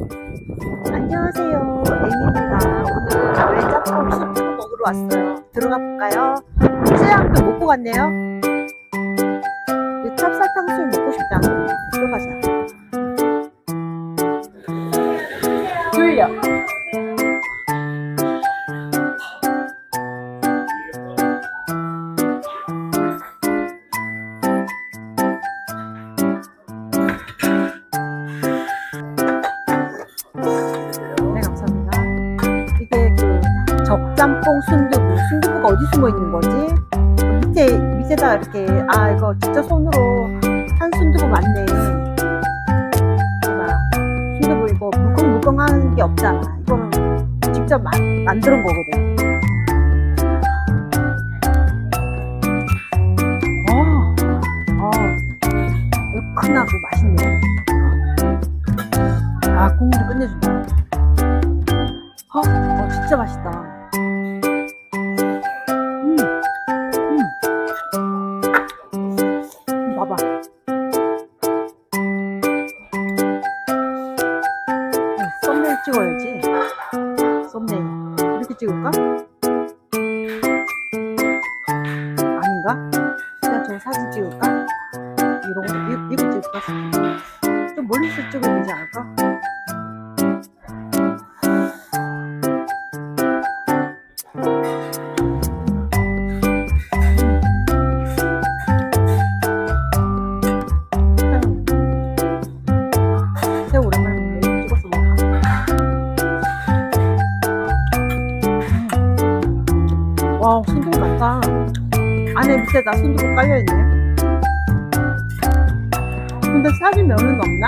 안녕하세요. 애니입니다. 오늘 저의 짬뽕 수프 먹으러 왔어요. 들어가 볼까요? 수양도 먹고 갔네요. 이 찹쌀탕수육 먹고 싶다. 들어가자. 졸려. 짬뽕 순두부. 순두부가 어디 숨어 있는 거지? 밑에, 밑에다 이렇게, 아, 이거 진짜 손으로 한 순두부 맞네. 순두부 이거 물컹물컹한 게 없잖아. 이거는 직접 마, 만드는 거거든. 어, 어, 얼큰하고 맛있네. 아, 국물이 끝내준다. 어, 어, 진짜 맛있다. 봐봐. 어, 썸네일 찍어야지. 썸네일. 이렇게 찍을까? 아닌가? 그냥 저 사진 찍을까? 이런 거, 이, 이거 찍을까? 좀 멀리서 찍으면 되지 않을까? 안에 밑에다 순두부 깔려있네. 근데 사진 면은 없나?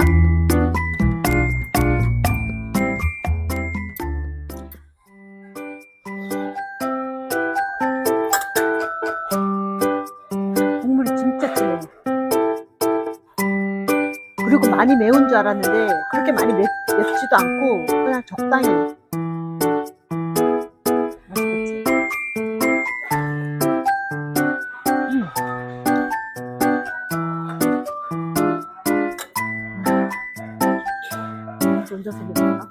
국물이 진짜 진해. 그리고 많이 매운 줄 알았는데 그렇게 많이 맵, 맵지도 않고 그냥 적당히 이렇게 얹어서 먹을까?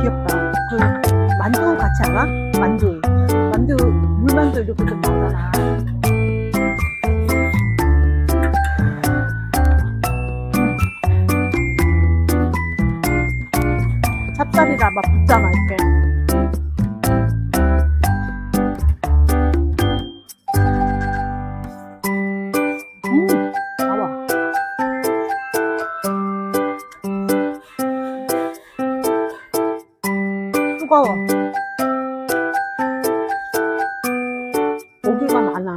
귀엽다. 그 만두 같이 하나? 만두. 만두 물만두 이렇게 좀 나오잖아. 뜨거워. 고기가 많아.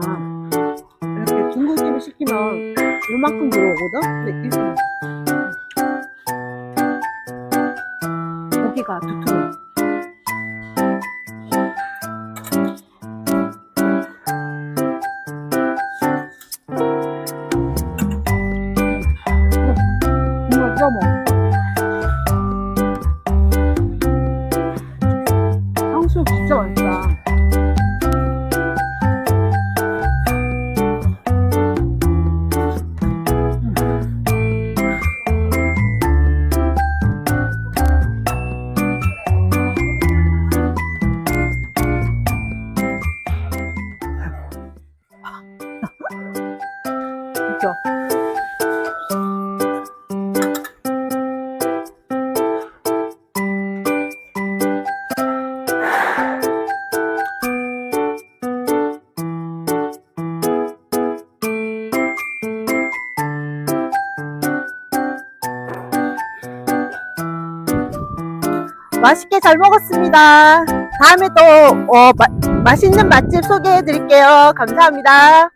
이렇게 중국집에 시키면 요만큼 들어오거든? 근데 이거 고기가 두툼해. 탕수육 진짜 맛 맛있게 잘 먹었습니다. 다음에 또 어, 마- 맛있는 맛집 소개해 드릴게요. 감사합니다.